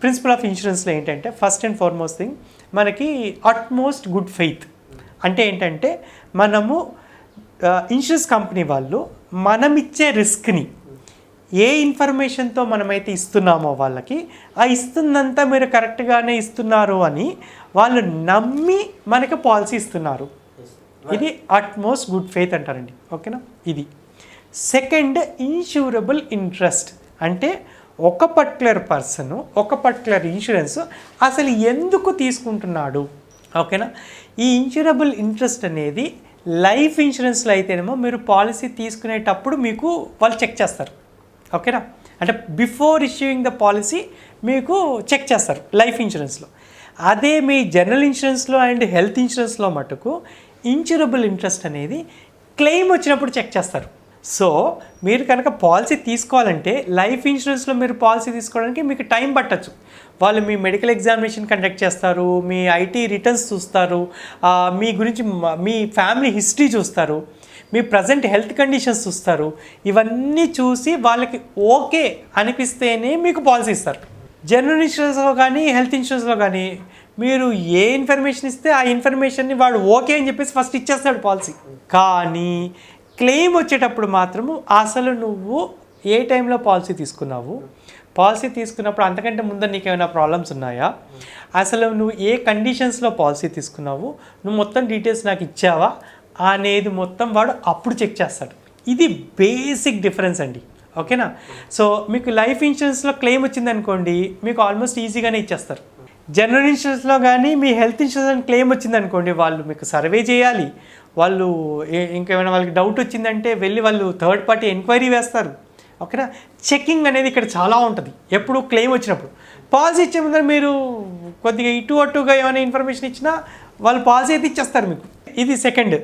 Principal of ఇన్సూరెన్స్లో ఏంటంటే first and foremost thing మనకి అట్మోస్ట్ గుడ్ ఫెయిత్ అంటే ఏంటంటే మనము ఇన్సూరెన్స్ కంపెనీ వాళ్ళు మనం ఇచ్చే రిస్క్ని ఏ ఇన్ఫర్మేషన్తో మనమైతే ఇస్తున్నామో వాళ్ళకి ఆ ఇస్తుందంతా మీరు కరెక్ట్గానే ఇస్తున్నారు అని వాళ్ళు నమ్మి మనకి పాలసీ ఇస్తున్నారు. ఇది అట్మోస్ట్ గుడ్ ఫెయిత్ అంటారండి. ఓకేనా ఇది. సెకండ్ ఇన్సూరబుల్ ఇంట్రెస్ట్ అంటే ఒక పర్టికులర్ పర్సన్ ఒక పర్టికులర్ ఇన్సూరెన్స్ అసలు ఎందుకు తీసుకుంటున్నాడు? ఓకేనా? ఈ ఇన్సూరబుల్ ఇంట్రెస్ట్ అనేది లైఫ్ ఇన్సూరెన్స్లో అయితేనేమో మీరు పాలసీ తీసుకునేటప్పుడు మీకు వాళ్ళు చెక్ చేస్తారు. ఓకేనా? అంటే బిఫోర్ ఇష్యూయింగ్ ద పాలసీ మీకు చెక్ చేస్తారు లైఫ్ ఇన్సూరెన్స్లో అదే మీ జనరల్ ఇన్సూరెన్స్లో అండ్ హెల్త్ ఇన్సూరెన్స్లో మటుకు ఇన్సూరబుల్ ఇంట్రెస్ట్ అనేది క్లెయిమ్ వచ్చినప్పుడు చెక్ చేస్తారు. సో మీరు కనుక పాలసీ తీసుకోవాలంటే లైఫ్ ఇన్సూరెన్స్లో మీరు పాలసీ తీసుకోవడానికి మీకు టైం పట్టచ్చు. వాళ్ళు మీ మెడికల్ ఎగ్జామినేషన్ కండక్ట్ చేస్తారు మీ ఐటీ రిటర్న్స్ చూస్తారు మీ గురించి మీ ఫ్యామిలీ హిస్టరీ చూస్తారు మీ ప్రజెంట్ హెల్త్ కండిషన్స్ చూస్తారు ఇవన్నీ చూసి వాళ్ళకి ఓకే అనిపిస్తేనే మీకు పాలసీ ఇస్తారు. జనరల్ ఇన్సూరెన్స్లో కానీ హెల్త్ ఇన్సూరెన్స్లో కానీ మీరు ఏ ఇన్ఫర్మేషన్ ఇస్తే ఆ ఇన్ఫర్మేషన్ని వాడు ఓకే అని చెప్పేసి ఫస్ట్ ఇచ్చేస్తాడు పాలసీ. కానీ క్లెయిమ్ వచ్చేటప్పుడు మాత్రము అసలు నువ్వు ఏ టైంలో పాలసీ తీసుకున్నావు? పాలసీ తీసుకున్నప్పుడు అంతకంటే ముందర నీకు ఏమైనా ప్రాబ్లమ్స్ ఉన్నాయా? అసలు నువ్వు ఏ కండిషన్స్లో పాలసీ తీసుకున్నావు? నువ్వు మొత్తం డీటెయిల్స్ నాకు ఇచ్చావా? అనేది మొత్తం వాడు అప్పుడు చెక్ చేస్తాడు. ఇది బేసిక్ డిఫరెన్స్ అండి. ఓకేనా? సో మీకు లైఫ్ ఇన్సూరెన్స్లో క్లెయిమ్ వచ్చిందనుకోండి మీకు ఆల్మోస్ట్ ఈజీగానే ఇచ్చేస్తారు. జనరల్ ఇన్సూరెన్స్లో కానీ మీ హెల్త్ ఇన్సూరెన్స్ క్లెయిమ్ వచ్చిందనుకోండి వాళ్ళు మీకు సర్వే చేయాలి. వాళ్ళు ఇంకేమైనా వాళ్ళకి డౌట్ వచ్చిందంటే వెళ్ళి వాళ్ళు థర్డ్ పార్టీ ఎంక్వైరీ వేస్తారు. ఓకేనా? చెకింగ్ అనేది ఇక్కడ చాలా ఉంటుంది. ఎప్పుడు క్లెయిమ్ వచ్చినప్పుడు. పాలసీ ఇచ్చే ముందర మీరు కొద్దిగా ఇటు అటుగా ఏమైనా ఇన్ఫర్మేషన్ ఇచ్చినా వాళ్ళు పాలసీ అయితే ఇచ్చేస్తారు మీకు. ఇది సెకండ్.